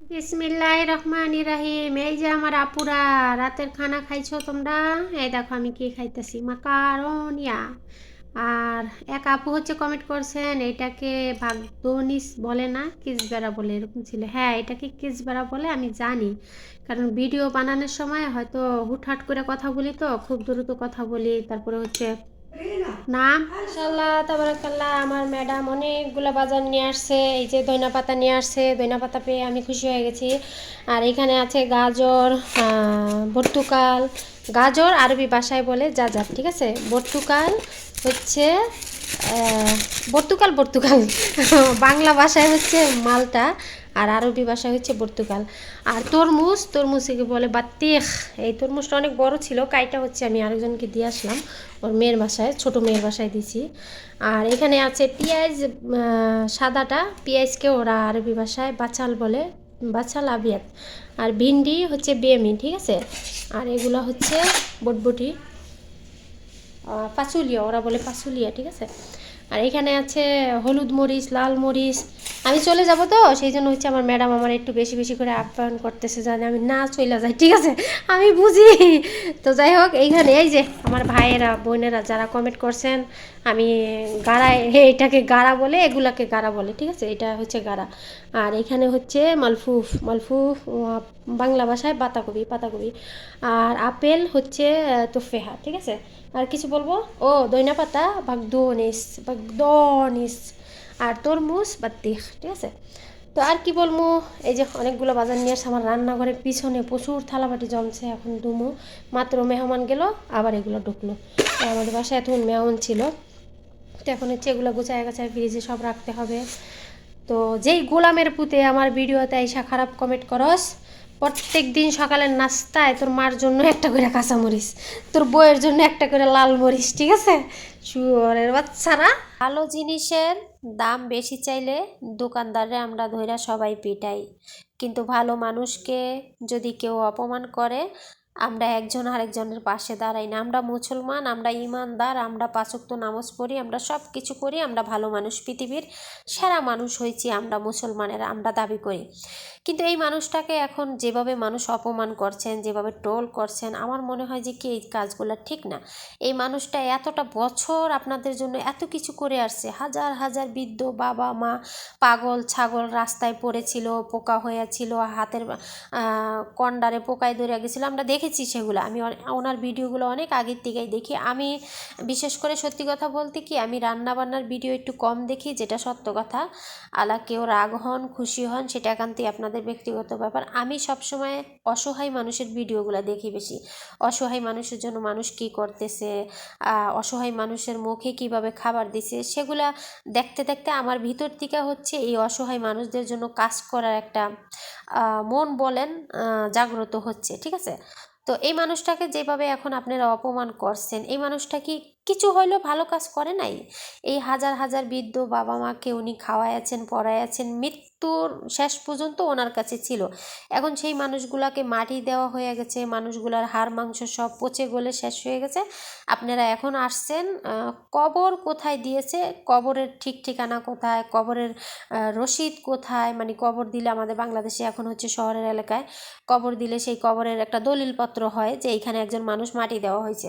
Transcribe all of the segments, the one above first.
বিসমিল্লাহ রহমান ইরাহিম এই যে আমার আপুরা, রাতের খানা খাইছো তোমরা? এই দেখো আমি কি খাইতেছি, মাকারনিয়া। আর এক আপু হচ্ছে কমেন্ট করছেন, এটাকে ভাগদনিস বলে না কিসবেড়া বলে, এরকম ছিল। হ্যাঁ এটাকে কিসবেড়া বলে আমি জানি, কারণ ভিডিও বানানোর সময় হয়তো হুটহাট করে কথা বলি তো, খুব দ্রুত কথা বলি, তারপরে হচ্ছে নাম মাশাল্লাহ তাবারাকাল্লাহ, আমার ম্যাডাম অনেকগুলো বাজার নিয়ে আসছে, এই যে দইনা পাতা নিয়ে আসছে দইনা পাতা পেয়ে আমি খুশি হয়ে গেছি। আর এখানে আছে গাজর বর্তুকাল, গাজর আরবি ভাষায় বলে যা যা ঠিক আছে? বর্তুকাল হচ্ছে বর্তুকাল বর্তুকাল, বাংলা ভাষায় হচ্ছে মালটা। আর আরবি ভাষা হচ্ছে পর্তুগাল। আর তরমুজ, তরমুজকে বলে বাত্তিখ। এই তরমুজটা অনেক বড় ছিল, কাইটা হচ্ছে আমি আরেকজনকে দিয়ে আসলাম। ওর মেয়ের বাসায়, ছোট মেয়ের বাসায় দিছি। আর এখানে আছে পেঁয়াজ সাদাটা। পেঁয়াজকে ওরা আরবি ভাষায় বাচাল বলে বাচাল আবিয়াত। আর ভিন্ডি হচ্ছে বেমি, ঠিক আছে? আর এগুলো হচ্ছে বটবটি। পাচুলিয়া, ওরা বলে পাচুলিয়া, ঠিক আছে? আর এখানে আছে হলুদ মরিচ, লাল মরিচ আমি চলে যাব তো, সেই জন্য হচ্ছে আমার ম্যাডাম আমার একটু বেশি বেশি করে আপ্যায়ন করতেছে, জানে আমি না চলে যাই, ঠিক আছে? আমি বুঝি। তো যাই হোক, এইখানে এই যে আমার ভাইয়েরা, বোনেরা যারা কমেন্ট করছেন, আমি গাড়ায়, এটাকে গাড়া বলে, এগুলাকে গাড়া বলে, ঠিক আছে? এটা হচ্ছে গাড়া। আর এখানে হচ্ছে মালফুফ মালফুফ বাংলা ভাষায় পাতাকপি পাতাকপি। আর আপেল হচ্ছে তোফেহা, ঠিক আছে? আর কিছু বলব? ও, দইনা পাতা, বাগদনিস বাগদনিস। আর তরমুজ বা বাত্তিখ ঠিক আছে? তো আর কি বলব? এই যে অনেকগুলো বাজার নিয়ে আসছে, আমার রান্নাঘরের পিছনে প্রচুর থালাবাটি জমছে, এখন দুমো। মাত্র মেহমান গেল, আবার এগুলো ঢুকলো। আমাদের বাসায় এতক্ষণ মেহমান ছিল। তো এখন হচ্ছে এগুলো গুছায় গাছায় ফ্রিজে সব রাখতে হবে। তো যেই গোলামের পুঁতে আমার ভিডিওতে এসা খারাপ কমেন্ট করস প্রত্যেক দিন সকালের নাস্তায় তোর মার জন্য একটা করে কাঁচামরিচ, তোর বইয়ের জন্য একটা করে লাল মরিচ, ঠিক আছে? শুয়ারের বাচ্চারা। ভালো জিনিসের দাম বেশি চাইলে দোকানদারে আমরা ধৈরা সবাই পিটাই। কিন্তু ভালো মানুষকে যদি কেউ অপমান করে আমরা একজন আরেকজনের পাশে দাঁড়াই না। আমরা মুসলমান, আমরা ইমানদার, আমরা পাচক্ত নামাজ পড়ি, আমরা সব কিছু করি, আমরা ভালো মানুষ, পৃথিবীর সেরা মানুষ হয়েছি, আমরা মুসলমানের, আমরা দাবি করি। কিন্তু এই মানুষটাকে এখন যেভাবে মানুষ অপমান করছেন, যেভাবে টোল করছেন, আমার মনে হয় যে কি এই কাজগুলো ঠিক না। এই মানুষটা এতটা বছর আপনাদের জন্য এত কিছু করে আসছে। হাজার হাজার বৃদ্ধ বাবা মা পাগল ছাগল রাস্তায় পড়েছিল, পোকা হয়েছিল, হাতের কন্ডারে পোকায় ধরে গেছিল। আমরা দেখেছি সেগুলো। আমি ওনার ভিডিওগুলো অনেক আগের থেকেই দেখি। আমি বিশেষ করে সত্যি কথা বলতে কি, আমি রান্নাবান্নার ভিডিও একটু কম দেখি, যেটা সত্য কথা। আলা কেউ রাগ হন, খুশি হন, সেটা একান্তই আপনাদের ব্যক্তিগত ব্যাপার। আমি সবসময় অসহায় মানুষের ভিডিওগুলো দেখি বেশি। অসহায় মানুষের জন্য মানুষ কি করতেছে অসহায় মানুষের মুখে কীভাবে খাবার দিছে, সেগুলা দেখতে দেখতে আমার ভিতর থেকে হচ্ছে এই অসহায় মানুষদের জন্য কাজ করার একটা মন বলেন জাগ্রত হচ্ছে, ঠিক আছে? তো এই মানুষটাকে যেভাবে এখন আপনারা অপমান করছেন এই মানুষটা কি কিছু হইলেও ভালো কাজ করে নাই। এই হাজার হাজার বৃদ্ধ বাবা মাকে উনি খাওয়াইয়াছেন, পড়াইয়াছেন, মৃত্যুর শেষ পর্যন্ত ওনার কাছে ছিল। এখন সেই মানুষগুলাকে মাটি দেওয়া হয়ে গেছে, মানুষগুলার হাড়, মাংস সব পচে গলে শেষ হয়ে গেছে। আপনারা এখন আসছেন কবর কোথায় দিয়েছে? কবরের ঠিক ঠিকানা কোথায়? কবরের রসিদ কোথায়? মানে কবর দিলে আমাদের বাংলাদেশে এখন হচ্ছে শহরের এলাকায় কবর দিলে সেই কবরের একটা দলিলপত্র হয় যে এইখানে একজন মানুষ মাটি দেওয়া হয়েছে।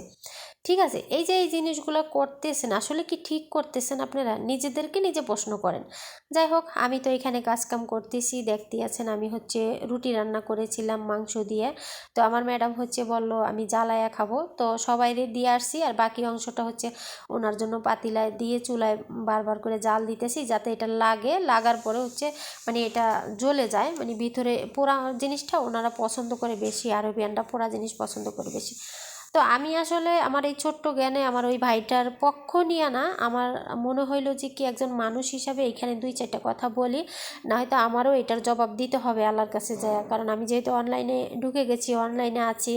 ঠিক আছে? এই যে, এই জিনিসগুলো করতেছেন, আসলে কি ঠিক করতেছেন আপনারা? নিজেদেরকে নিজে প্রশ্ন করেন। যাই হোক, আমি তো এখানে কাজকাম করতেছি, দেখতে আছেন, আমি হচ্ছে রুটি রান্না করেছিলাম মাংস দিয়ে। তো আমার ম্যাডাম হচ্ছে বলল, আমি জ্বালায়া খাব। তো সবাইরে দিয়ে আসছি, আর বাকি অংশটা হচ্ছে ওনার জন্য পাতিলায় দিয়ে চুলায় বারবার করে জাল দিতেছি, যাতে এটা লাগে। লাগার পরে হচ্ছে মানে এটা জ্বলে যায় মানে ভিতরে পোড়া জিনিসটা ওনারা পছন্দ করে বেশি, আরবিয়ানরা পোড়া জিনিস পছন্দ করে বেশি। তো আমি আসলে আমার এই ছোট্ট জ্ঞানে আমার ওই ভাইটার পক্ষ নিয়ে না আমার মনে হইল যে কি একজন মানুষ হিসাবে এখানে দুই চারটা কথা বলি না হয়তো আমারও এটার জবাব দিতে হবে আল্লাহর কাছে যায় কারণ আমি যেহেতু অনলাইনে ঢুকে গেছি অনলাইনে আছি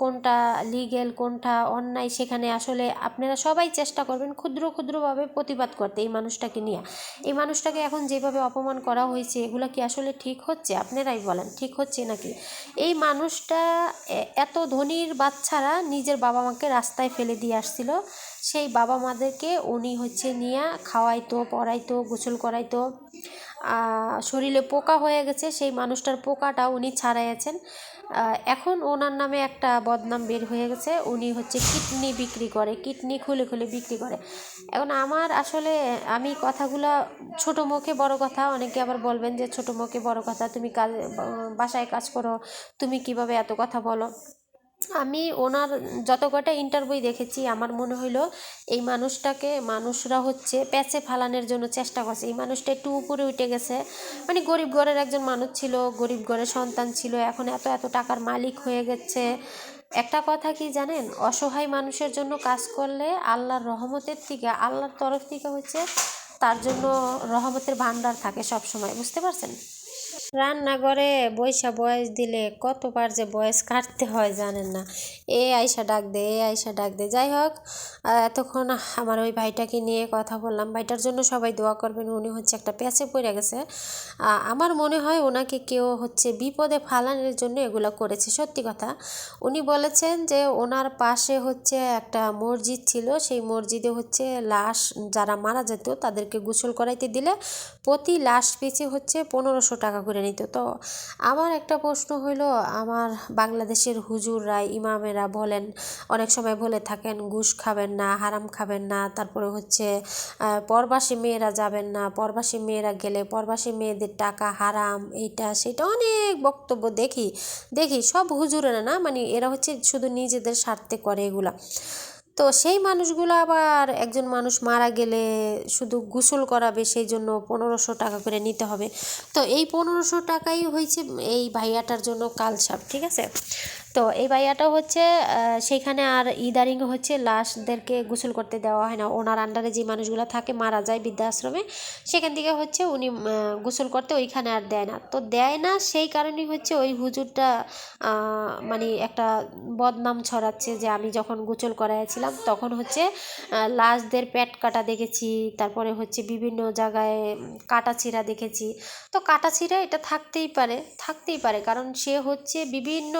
কোনটা লিগেল কোনটা অন্যায় সেখানে আসলে আপনারা সবাই চেষ্টা করবেন ক্ষুদ্র ক্ষুদ্রভাবে প্রতিবাদ করতে এই মানুষটাকে নিয়ে। এই মানুষটাকে এখন যেভাবে অপমান করা হয়েছে, এগুলো কি আসলে ঠিক হচ্ছে? আপনারাই বলেন, ঠিক হচ্ছে নাকি? এই মানুষটা এত ধনির বাচ্চারা তারা নিজের বাবা মাকে রাস্তায় ফেলে দিয়ে আসছিল। সেই বাবা মাদেরকে উনি হচ্ছে নিয়ে খাওয়াইতো, পড়াইতো, গোসল করাইতো। শরীরে পোকা হয়ে গেছে, সেই মানুষটার পোকাটা উনি ছাড়াইয়াছেন এখন ওনার নামে একটা বদনাম বের হয়ে গেছে। উনি হচ্ছে কিডনি বিক্রি করে, কিডনি খুলে খুলে বিক্রি করে। এখন আমার আসলে আমি কথাগুলা ছোট মুখে বড় কথা, অনেকে আবার বলবেন যে ছোট মুখে বড় কথা, তুমি কাজ, বাসায় কাজ করো, তুমি কীভাবে এত কথা বলো? আমি ওনার যত কটা ইন্টারভিউ দেখেছি, আমার মনে হইল এই মানুষটাকে মানুষরা হচ্ছে প্যাচে ফালানোর জন্য চেষ্টা করছে। এই মানুষটা একটু উপরে উঠে গেছে। মানে গরিব ঘরের একজন মানুষ ছিল, গরিব ঘরের সন্তান ছিল, এখন এত এত টাকার মালিক হয়ে গেছে। একটা কথা কি জানেন? অসহায় মানুষের জন্য কাজ করলে আল্লাহর রহমতের থেকে, আল্লাহর তরফ থেকে হচ্ছে তার জন্য রহমতের ভান্ডার থাকে সব সময় বুঝতে পারছেন? রান্নাঘরে বৈশা বয়স দিলে কতবার যে বয়স কাটতে হয় জানেন না। এ আয়সা ডাক দে, এ আয়সা ডাক দে। যাই হোক এতক্ষণ আমার ওই ভাইটাকে নিয়ে কথা বললাম। ভাইটার জন্য সবাই দোয়া করবেন, উনি হচ্ছে একটা প্যাচে পড়ে গেছে। আমার মনে হয় ওনাকে কেউ হচ্ছে বিপদে ফালানোর জন্য এগুলো করেছে। সত্যি কথা, উনি বলেছেন যে ওনার পাশে হচ্ছে একটা মসজিদ ছিল। সেই মসজিদে হচ্ছে লাশ, যারা মারা যেত তাদেরকে গোসল করাইতে দিলে প্রতি লাশ পিছে হচ্ছে পনেরোশো টাকা করে নিত। তো আমার একটা প্রশ্ন হইল, আমার বাংলাদেশের হুজুররা, ইমামেরা বলেন, অনেক সময় বলে থাকেন, ঘুষ খাবেন না, হারাম খাবেন না, তারপরে হচ্ছে পরবাসী মেয়েরা যাবেন না, পরবাসী মেয়েরা গেলে পরবাসী মেয়েদের টাকা হারাম, এইটা সেটা অনেক বক্তব্য দেখি দেখি, সব হুজুরেরা না মানে এরা হচ্ছে শুধু নিজেদের স্বার্থে করে এগুলা। তো সেই মানুষগুলো আবার একজন মানুষ মারা গেলে শুধু গোসল করাবে সেই জন্য পনেরোশো টাকা করে নিতে হবে। তো এই পনেরোশো টাকাই হয়েছে এই ভাইয়াটার জন্য কালসাপ, ঠিক আছে? তো এই ভাইয়াটা হচ্ছে সেইখানে আর ইদারিং হচ্ছে লাশদেরকে গোসল করতে দেওয়া হয় না। ওনার আন্ডারে যে মানুষগুলো থাকে, মারা যায় বৃদ্ধাশ্রমে, সেখান থেকে হচ্ছে উনি গোসল করতে ওইখানে আর দেয় না। তো দেয় না, সেই কারণেই হচ্ছে ওই হুজুরটা মানে একটা বদনাম ছড়াচ্ছে যে আমি যখন গোসল করাইছিলাম তখন হচ্ছে লাশদের পেট কাটা দেখেছি, তারপরে হচ্ছে বিভিন্ন জায়গায় কাটা ছিঁড়া দেখেছি। তো কাটা ছিঁড়া এটা থাকতেই পারে থাকতেই পারে। কারণ সে হচ্ছে বিভিন্ন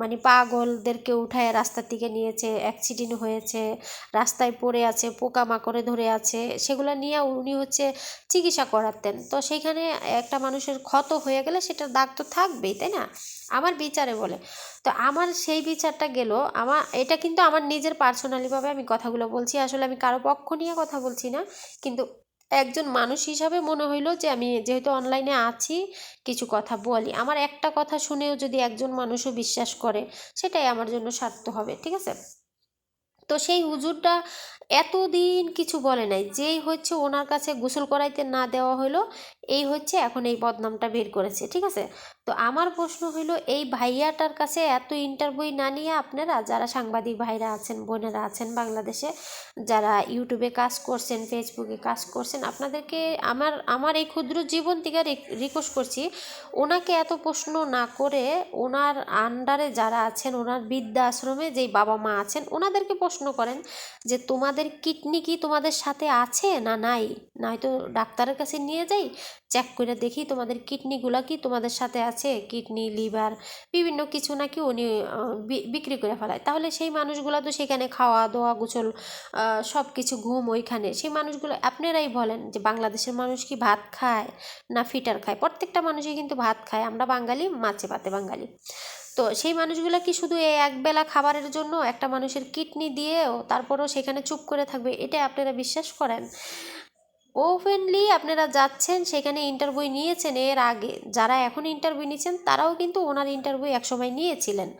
মানে পাগলদেরকে উঠায় রাস্তার দিকে নিয়েছে অ্যাক্সিডেন্ট হয়েছে, রাস্তায় পড়ে আছে, পোকামাকড়ে ধরে আছে, সেগুলো নিয়ে উনি হচ্ছে চিকিৎসা করাতেন। তো সেইখানে একটা মানুষের ক্ষত হয়ে গেলে সেটার দাগ তো থাকবেই, তাই না? আমার বিচারে বলে। তো আমার সেই বিচারটা গেল, আমার, এটা কিন্তু আমার নিজের পার্সোনালিভাবে আমি কথাগুলো বলছি, আসলে আমি কারও পক্ষ নিয়ে কথা বলছি না, কিন্তু একজন মানুষ হিসাবে মনে হইল যে আমি যেহেতু অনলাইনে আছি, কিছু কথা বলি। আমার একটা কথা শুনেও যদি একজন মানুষও বিশ্বাস করে, সেটাই আমার জন্য স্বার্থ হবে, ঠিক আছে? তো সেই হুজুরটা এতদিন কিছু বলে নাই। যেই হচ্ছে ওনার কাছে গোসল করাইতে না দেওয়া হলো এই হচ্ছে এখন এই বদনামটা বের করেছে, ঠিক আছে? তো আমার প্রশ্ন হইল, এই ভাইয়াটার কাছে এত ইন্টারভিউ না নিয়ে আপনারা যারা সাংবাদিক ভাইরা আছেন, বোনেরা আছেন বাংলাদেশে, যারা ইউটিউবে কাজ করছেন ফেসবুকে কাজ করছেন, আপনাদেরকে আমার আমার এই ক্ষুদ্র জীবন থেকে রিকোয়েস্ট করছি, ওনাকে এত প্রশ্ন না করে ওনার আন্ডারে যারা আছেন, ওনার বৃদ্ধাশ্রমে যেই বাবা মা আছেন, ওনাদেরকে প্রশ্ন করেন যে তোমাদের কিডনি কি তোমাদের সাথে আছে না নাই? নয়তো ডাক্তারের কাছে নিয়ে যাই চেক করে দেখি তোমাদের কিডনিগুলা কি তোমাদের সাথে আছে কিডনি, লিভার, বিভিন্ন কিছু নাকি উনি বিক্রি করে ফেলায়। তাহলে সেই মানুষগুলো তো সেখানে খাওয়া দাওয়া গোসল সব কিছু ঘুম ওইখানে। সেই মানুষগুলো, আপনারাই বলেন যে বাংলাদেশের মানুষ কি ভাত খায় না ফিটার খায়? প্রত্যেকটা মানুষই কিন্তু ভাত খায়। আমরা বাঙালি, মাছে ভাতে বাঙালি। তো সেই মানুষগুলো কি শুধু এই একবেলা খাবারের জন্য একটা মানুষের কিডনি দিয়েও তারপরও সেখানে চুপ করে থাকবে? এটা আপনারা বিশ্বাস করেন? ওপেনলি আপনারা যাচ্ছেন, সেখানে ইন্টারভিউ নিয়েছেন, এর আগে যারা এখন ইন্টারভিউ নিয়েছেন, তারাও কিন্তু ওনার ইন্টারভিউ একসময় নিয়েছিলেন।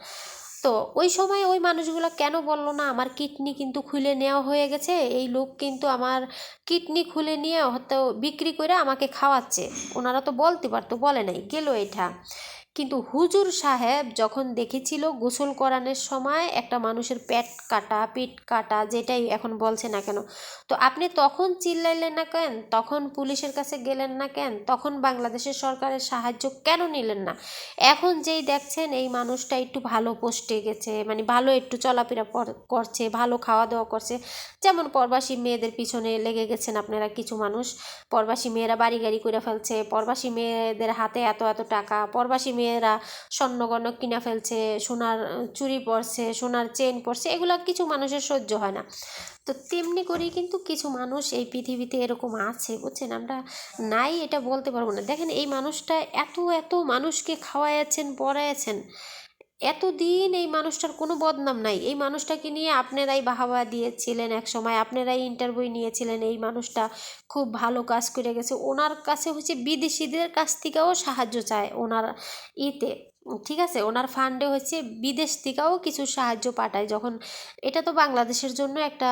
তো ওই সময় ওই মানুষগুলো কেন বলল না, আমার কিডনি কিন্তু খুলে নেওয়া হয়ে গেছে, এই লোক কিন্তু আমার কিডনি খুলে নিয়ে হয়তো বিক্রি করে আমাকে খাওয়াচ্ছে। ওনারা তো বলতে পারতো, বলে নাই, গেল এটা। কিন্তু হুজুর সাহেব যখন দেখেছিল গোসল করানোর সময় একটা মানুষের পেট কাটা, পিঠ কাটা, যেটাই এখন বলছে না কেন, তো আপনি তখন চিল্লাইলেন না কেন? তখন পুলিশের কাছে গেলেন না কেন? তখন বাংলাদেশের সরকারের সাহায্য কেন নিলেন না? এখন যেই দেখছেন এই মানুষটা একটু ভালো পোস্টে গেছে মানে ভালো একটু চলাফেরা করছে, ভালো খাওয়া দাওয়া করছে। যেমন প্রবাসী মেয়েদের পিছনে লেগে গেছেন আপনারা কিছু মানুষ। প্রবাসী মেয়েরা বাড়ি গাড়ি করে ফেলছে, প্রবাসী মেয়েদের হাতে এত এত টাকা, প্রবাসী মেয়ে মেয়েরা স্বর্ণগণ্য কিনা ফেলছে, সোনার চুরি পরছে, সোনার চেন পরছে, এগুলো কিছু মানুষের সহ্য হয় না। তো তেমনি করেই কিন্তু কিছু মানুষ এই পৃথিবীতে এরকম আছে, বুঝছেন? আমরা নাই এটা বলতে পারব না। দেখেন এই মানুষটা এত এত মানুষকে খাওয়াইয়াছেন, পড়াইয়াছেন এতদিন এই মানুষটার কোনো বদনাম নাই। এই মানুষটাকে নিয়ে আপনারাই বাহাবা দিয়েছিলেন এক সময় আপনারাই ইন্টারভিউ নিয়েছিলেন। এই মানুষটা খুব ভালো কাজ করে গেছে। ওনার কাছে হচ্ছে বিদেশিদের কাছ থেকেও সাহায্য চায় ওনার ইতে। ঠিক আছে? ওনার ফান্ডে হচ্ছে বিদেশ থেকেও কিছু সাহায্য পাঠায়। যখন, এটা তো বাংলাদেশের জন্য একটা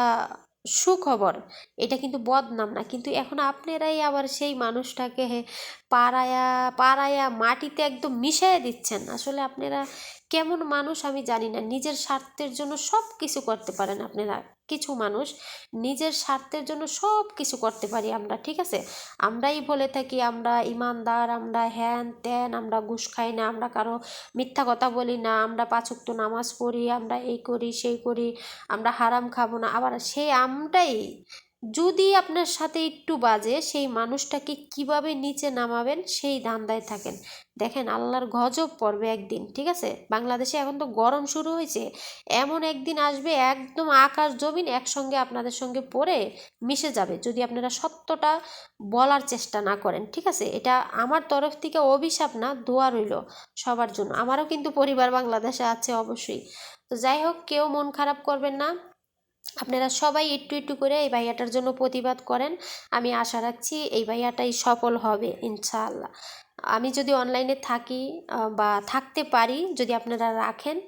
সুখবর। এটা কিন্তু বদনাম না। কিন্তু এখন আপনারাই আবার সেই মানুষটাকে পাড়ায়া পাড়ায়া মাটিতে একদম মিশিয়ে দিচ্ছেন। আসলে আপনারা কেমন মানুষ আমি জানি না। নিজের স্বার্থের জন্য সব কিছু করতে পারেন আপনারা। কিছু মানুষ নিজের স্বার্থের জন্য সব কিছু করতে পারি আমরা, ঠিক আছে? আমরাই বলে থাকি, আমরা ইমানদার, আমরা হ্যান ত্যান, আমরা ঘুষ খাই না, আমরা কারও মিথ্যা কথা বলি না, আমরা পাঁচক্ত নামাজ পড়ি, আমরা এই করি, সেই করি, আমরা হারাম খাব না, আবার সেই আমরাই যদি আপনার সাথে একটু বাজে, সেই মানুষটাকে কীভাবে নিচে নামাবেন, সেই ধান্দায় থাকেন। দেখেন, আল্লাহর গজব পড়বে একদিন, ঠিক আছে? বাংলাদেশে এখন তো গরম শুরু হয়েছে। এমন একদিন আসবে, একদম আকাশ জমিন একসঙ্গে আপনাদের সঙ্গে পড়ে মিশে যাবে, যদি আপনারা সত্যটা বলার চেষ্টা না করেন, ঠিক আছে? এটা আমার তরফ থেকে অভিশাপ না, দোয়া রইল সবার জন্য। আমারও কিন্তু পরিবার বাংলাদেশে আছে অবশ্যই। তো যাই হোক, কেউ মন খারাপ করবেন না। আপনারা সবাই একটু একটু করে এই ভাইয়াটার জন্য প্রতিবাদ করেন। আমি আশা রাখছি এই ভাইয়াটাই সফল হবে, ইনশাআল্লাহ। আমি যদি অনলাইনে থাকি বা থাকতে পারি, যদি আপনারা রাখেন,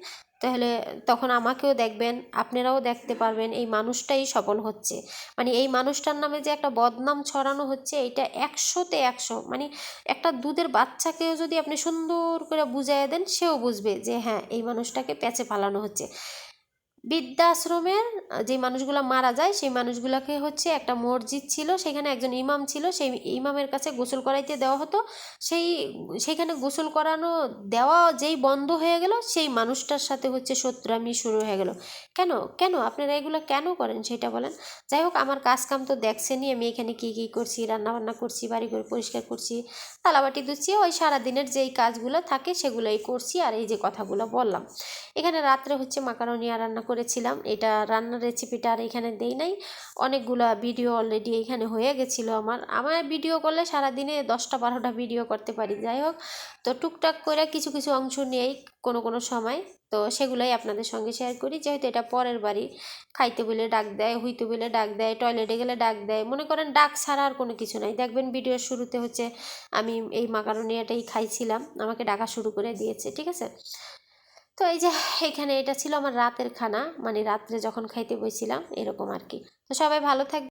তাহলে তখন আমাকেও দেখবেন, আপনারাও দেখতে পারবেন এই মানুষটাই সফল হচ্ছে। মানে এই মানুষটার নামে যে একটা বদনাম ছড়ানো হচ্ছে, এটা একশোতে একশো। মানে একটা দুধের বাচ্চাকেও যদি আপনি সুন্দর করে বুঝাইয়া দেন, সেও বুঝবে যে হ্যাঁ এই মানুষটাকে প্যাচে ফালানো হচ্ছে। বৃদ্ধাশ্রমের, যে মানুষগুলো মারা যায়, সেই মানুষগুলোকে হচ্ছে একটা মসজিদ ছিল, সেখানে একজন ইমাম ছিল, সেই ইমামের কাছে গোসল করাইতে দেওয়া হতো। সেই, সেখানে গোসল করানো, দেওয়া যেই বন্ধ হয়ে গেল, সেই মানুষটার সাথে হচ্ছে শত্রুমি শুরু হয়ে গেল। কেন? কেন? আপনারা এগুলো কেন করেন সেটা বলেন। যাই হোক, আমার কাজ কাম তো দেখছেনই, আমি এখানে কী কী করছি, রান্নাবান্না করছি, বাড়ি ঘর পরিষ্কার করছি, তালাবাটি ধুচ্ছি, ওই সারাদিনের যেই কাজগুলো থাকে সেগুলোই করছি, আর এই যে কথাগুলো বললাম। এখানে রাত্রে হচ্ছে মাকারনিয়া রান্না করেছিলাম। এটা রান্নার রেসিপিটা আর এখানে দেই নাই। অনেকগুলা ভিডিও অলরেডি এখানে হয়ে গেছিল আমার। আমার ভিডিও করলে সারাদিনে দশটা বারোটা ভিডিও করতে পারি। যাই হোক, তো টুকটাক করে কিছু কিছু অংশ নিয়েই কোনো কোনো সময়, তো সেগুলোই আপনাদের সঙ্গে শেয়ার করি। যেহেতু এটা পরের বাড়ি, খাইতে বলে ডাক দেয়, হইতে বলে ডাক দেয় টয়লেটে গেলে ডাক দেয়। মনে করেন ডাক ছাড়া আর কোনো কিছু নাই। দেখবেন ভিডিওর শুরুতে হচ্ছে, আমি এই মাকারনিয়াটাই খাইছিলাম। আমাকে ডাকা শুরু করে দিয়েছে, ঠিক আছে? তো এই যে, এখানে এটা ছিল আমার রাতের খানা। মানে রাত্রে যখন খাইতে বসছিলাম, এরকম আর কি। তো সবাই ভালো থাকবে